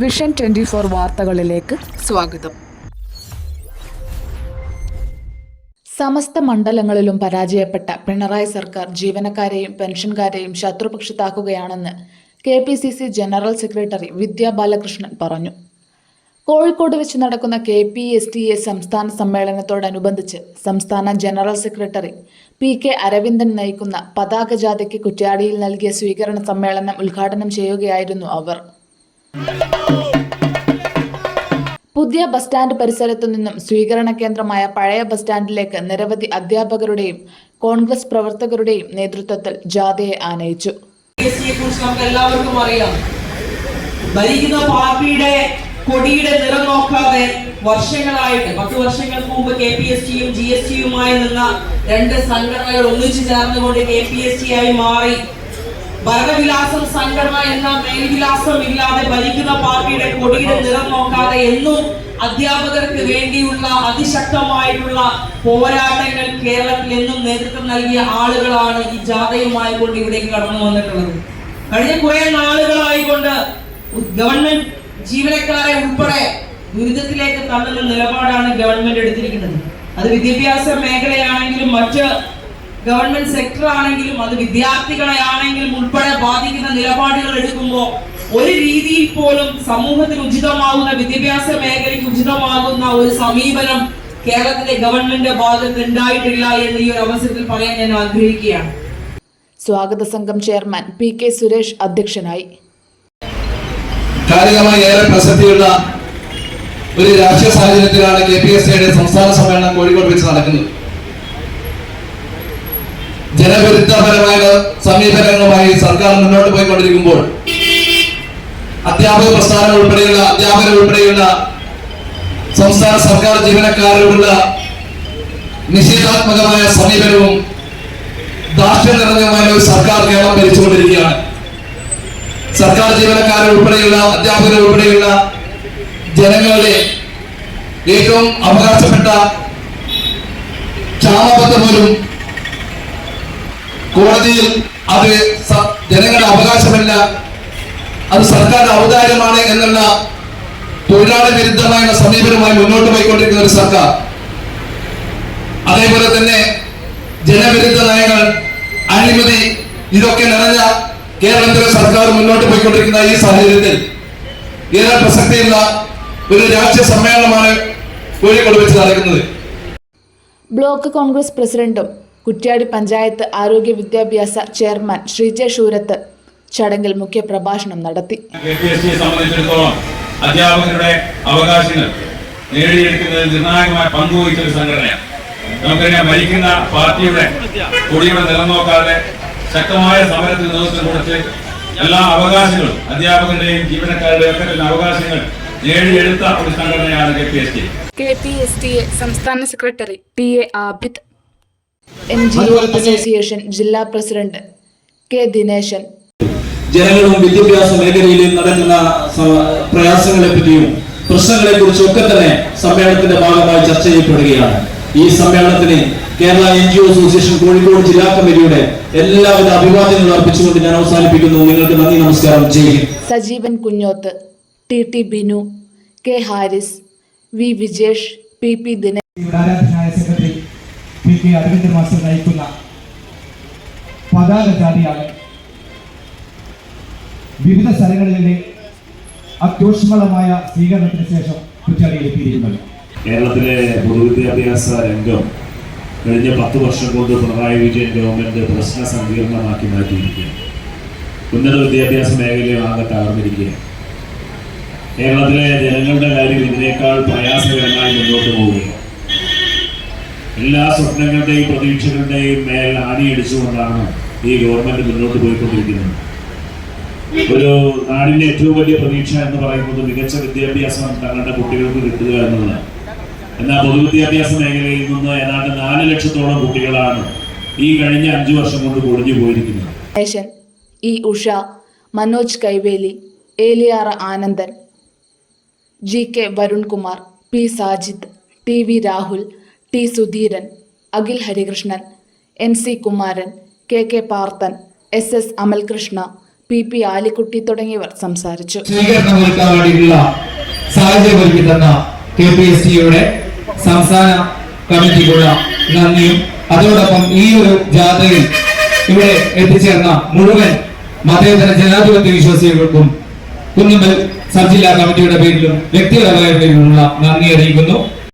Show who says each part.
Speaker 1: Vision twenty four വാർത്തകളിലേക്ക് സ്വാഗതം. സമസ്ത മണ്ഡലങ്ങളിലും പരാജയപ്പെട്ട പിണറായി സർക്കാർ ജീവനക്കാരെയും പെൻഷൻകാരെയും ശത്രുപക്ഷത്താക്കുകയാണെന്ന് K P C C general secretary Vidya Balakrishnan പറഞ്ഞു. കോഴിക്കോട് വെച്ച് നടക്കുന്ന K P S T A സംസ്ഥാന സമ്മേളനത്തോടനുബന്ധിച്ച് സംസ്ഥാന general secretary P K Aravindan നയിക്കുന്ന പതാക ജാഥയ്ക്ക് കുറ്റ്യാടിയിൽ നൽകിയ സ്വീകരണ സമ്മേളനം ഉദ്ഘാടനം ചെയ്യുകയായിരുന്നു അവർ. പുതിയ ബസ് സ്റ്റാൻഡ് പരിസരത്തു നിന്നും സ്വീകരണ കേന്ദ്രമായ പഴയ ബസ് സ്റ്റാൻഡിലേക്ക് നിരവധി അധ്യാപകരുടെയും കോൺഗ്രസ് പ്രവർത്തകരുടെയും നേതൃത്വത്തിൽ ജാഥയെ ആനയിച്ചു.
Speaker 2: എല്ലാവർക്കും അറിയാം. ഭരിക്കുന്ന പാർട്ടിയുടെ കൊടിയുടെ നിറം നോക്കാതെ വർഷങ്ങളായിട്ട് പത്ത് വർഷങ്ങൾക്ക് മുമ്പ് കെ പി എസ് ടിയും ജി എസ് ടിയുമായി നിന്ന രണ്ട് സംഘടനകൾ ഒന്നിച്ചു ചേർന്നുകൊണ്ട് കെ പി എസ് ടി ആയി മാറി. ഭരണവിലാസം സംഘടന എന്ന മേൽവിലാസം ഇല്ലാതെ ഭരിക്കുന്ന പാർട്ടിയുടെ കൊടിയുടെ നിറം നോക്കാതെ എന്നും അധ്യാപകർക്ക് വേണ്ടിയുള്ള അതിശക്തമായിട്ടുള്ള പോരാട്ടങ്ങൾ കേരളത്തിൽ എന്നും നേതൃത്വം നൽകിയ ആളുകളാണ് ഈ ജാഥയുമായി കൊണ്ട് ഇവിടേക്ക് കടന്നു വന്നിട്ടുള്ളത്. കഴിഞ്ഞ കുറെ നാളുകളായി കൊണ്ട് ഗവൺമെന്റ് ജീവനക്കാരെ ഉൾപ്പെടെ ദുരിതത്തിലേക്ക് തള്ളുന്ന നിലപാടാണ് ഗവൺമെന്റ് എടുത്തിരിക്കുന്നത്. അത് വിദ്യാഭ്യാസ മേഖലയാണെങ്കിലും മറ്റ് ഗവൺമെന്റ് സെക്ടർ ആണെങ്കിലും അത് വിദ്യാർത്ഥികളെ ആണെങ്കിലും ഉൾപ്പെടെ ബാധിക്കുന്ന നിലപാടുകൾ എടുക്കുമ്പോൾ ഒരു രീതിയിൽ പോലും സമൂഹത്തിന് ഉചിതമാകുന്ന വിദ്യാഭ്യാസ മേഖലയ്ക്ക് ഉചിതമാകുന്ന ഒരു സമീപനം കേരളത്തിലെ ഗവൺമെന്റ് ഭാഗത്ത് ഉണ്ടായിട്ടില്ല എന്ന് ഈ ഒരു അവസരത്തിൽ പറയാൻ ഞാൻ ആഗ്രഹിക്കുകയാണ്.
Speaker 1: സ്വാഗത സംഘം ചെയർമാൻ പി കെ സുരേഷ് അധ്യക്ഷനായി.
Speaker 3: കാലികമായി ഏറെ പ്രസക്തിയുള്ള ഒരു രാഷ്ട്രീയ സാഹചര്യത്തിലാണ് കെ പി എസ് സിയുടെ സംസ്ഥാന സമ്മേളനം കോഴിക്കോട് വെച്ച് നടക്കുന്നത്. ജനവിരുദ്ധപരമായ സമീപനങ്ങളുമായി സർക്കാർ മുന്നോട്ട് പോയിക്കൊണ്ടിരിക്കുമ്പോൾ അധ്യാപക പ്രസ്ഥാനം ഉൾപ്പെടെയുള്ള അധ്യാപകർ ഉൾപ്പെടെയുള്ള സംസ്ഥാന സർക്കാർ ജീവനക്കാരോടുള്ള നിഷേധാത്മകമായ സമീപനവും ദാർഷ്ട്യം ഒരു സർക്കാർ കേരളം ഭരിച്ചുകൊണ്ടിരിക്കുകയാണ്. സർക്കാർ ജീവനക്കാർ ഉൾപ്പെടെയുള്ള അധ്യാപകർ ഉൾപ്പെടെയുള്ള ജനങ്ങളുടെ ഏറ്റവും അവകാശപ്പെട്ട ക്ഷാമബദ്ധ പോലും കോടതിയിൽ അത് ജനങ്ങളുടെ അവകാശമല്ല. അത് സർക്കാർ ഔദാര്യമാണ് എന്നുള്ള തൊഴിലാളി വിരുദ്ധമായ സമീപനമായി മുന്നോട്ട് പോയിക്കൊണ്ടിരിക്കുന്ന ഒരു സർക്കാർ. അതേപോലെ തന്നെ ജനവിരുദ്ധ നയങ്ങൾ അഴിമതി ഇതൊക്കെ നിറഞ്ഞ കേരളത്തിലെ സർക്കാർ മുന്നോട്ട് പോയിക്കൊണ്ടിരിക്കുന്ന ഈ സാഹചര്യത്തിൽ ഏറെ പ്രസക്തിയുള്ള ഒരു രാഷ്ട്രീയ സമ്മേളനമാണ് കോഴിക്കോട് വെച്ച് നടക്കുന്നത്.
Speaker 1: ബ്ലോക്ക് കോൺഗ്രസ് പ്രസിഡന്റും കുറ്റ്യാടി പഞ്ചായത്ത് ആരോഗ്യ വിദ്യാഭ്യാസ ചെയർമാൻ ശ്രീജ ശൂരത്ത് ചടങ്ങിൽ
Speaker 4: മുഖ്യ പ്രഭാഷണം നടത്തി സംബന്ധിച്ചിടത്തോളം അധ്യാപകരുടെ അവകാശങ്ങൾ നേടിയെടുക്കുന്നതിൽ നിർണായകമായ പങ്കുവഹിച്ച ഒരു സംഘടനയാണ്. നമുക്കറിയാം ഭരിക്കുന്ന പാർട്ടിയുടെ കൊടിയുടെ നിലനോക്കാതെ ശക്തമായ സമരത്തിന് നേതൃത്വം കൊടുത്ത് എല്ലാ അവകാശങ്ങളും അധ്യാപകരുടെയും ജീവനക്കാരുടെയും ഒക്കെ അവകാശങ്ങൾ നേടിയെടുത്ത ഒരു സംഘടനയാണ് K P S T
Speaker 1: K P S T A സംസ്ഥാന secretary T A Abid N G O association ജില്ലാ പ്രസിഡന്റ് കെ ദിനേശൻ.
Speaker 5: ജനങ്ങളും വിദ്യാഭ്യാസ മേഖലയിലും നടക്കുന്ന പ്രയാസങ്ങളെ പറ്റിയും പ്രശ്നങ്ങളെ കുറിച്ചും ഒക്കെ തന്നെ സമ്മേളനത്തിന്റെ ഭാഗമായി ചർച്ച ചെയ്യപ്പെടുകയാണ്. ഈ സമ്മേളനത്തിന് Kerala N G O association Kozhikode ജില്ലാ കമ്മിറ്റിയുടെ എല്ലാവിധ അഭിവാദ്യങ്ങളും അർപ്പിച്ചുകൊണ്ട് ഞാൻ അവസാനിപ്പിക്കുന്നു. നിങ്ങൾക്ക് നന്ദി നമസ്കാരം. ചെയ്യും
Speaker 1: Sajeevan Kunjoth T T Binu K Haris V Vijesh P P Dinesh
Speaker 6: P K master നയിക്കുന്ന പതാക ജാതിയാണ് വിവിധ സ്ഥലങ്ങളിലെ അത്യൂഷ്മളമായ സ്വീകരണത്തിന് ശേഷം കുറ്റാടിയിലെത്തിയിരിക്കുന്നത്
Speaker 7: കേരളത്തിലെ പൊതുവിദ്യാഭ്യാസ രംഗം കഴിഞ്ഞ പത്ത് വർഷം കൊണ്ട് പിണറായി വിജയൻ ഗവൺമെന്റ് പ്രശ്ന സങ്കീർണമാക്കി മാറ്റിയിരിക്കുകയാണ്. ഉന്നത വിദ്യാഭ്യാസ മേഖലയിൽ തകർന്നിരിക്കുകയാണ്. കേരളത്തിലെ ജനങ്ങളുടെ കാര്യം ഇതിനേക്കാൾ പ്രയാസകരമായി മുന്നോട്ട് എല്ലാ സ്വപ്നങ്ങളുടെയും പ്രതീക്ഷകളുടെയും മേൽ ആണിയടിച്ചുകൊണ്ടാണ് ഈ ഗവൺമെന്റ് മുന്നോട്ട് പോയിക്കൊണ്ടിരിക്കുന്നത്. ഒരു നാടിന്റെ ഏറ്റവും വലിയ പ്രതീക്ഷ എന്ന് പറയുന്നത് മികച്ച വിദ്യാഭ്യാസം തങ്ങളുടെ കുട്ടികൾക്ക് കിട്ടുക എന്നതാണ്. എന്നാൽ പൊതുവിദ്യാഭ്യാസ മേഖലയിൽ നിന്ന് ഏതാണ്ട് നാല് ലക്ഷത്തോളം കുട്ടികളാണ് ഈ കഴിഞ്ഞ അഞ്ചു വർഷം കൊണ്ട് പൊടിഞ്ഞു പോയിരിക്കുന്നത്.
Speaker 1: E Usha Manoj Kaiveli Eliyara Anandan G K Varunkumar P Sajid T V Rahul T Sudheeran Akhil Harikrishnan N C Kumaran K K Parthan S S Amalkrishna P P Alikutty തുടങ്ങിയവർ സംസാരിച്ചു.
Speaker 6: കെ പി എസ് ടിയുടെ സംസ്ഥാന കമ്മിറ്റിക്കുള്ള നന്ദിയും അതോടൊപ്പം ഈ ഒരു ജാഥയിൽ ഇവിടെ എത്തിച്ചേർന്ന മുഴുവൻ മതേതര ജനാധിപത്യ വിശ്വാസികൾക്കും കുന്നുമ്പൽ സബ് കമ്മിറ്റിയുടെ പേരിലും വ്യക്തിപരമായ പേരിലുമുള്ള നന്ദി അറിയിക്കുന്നു.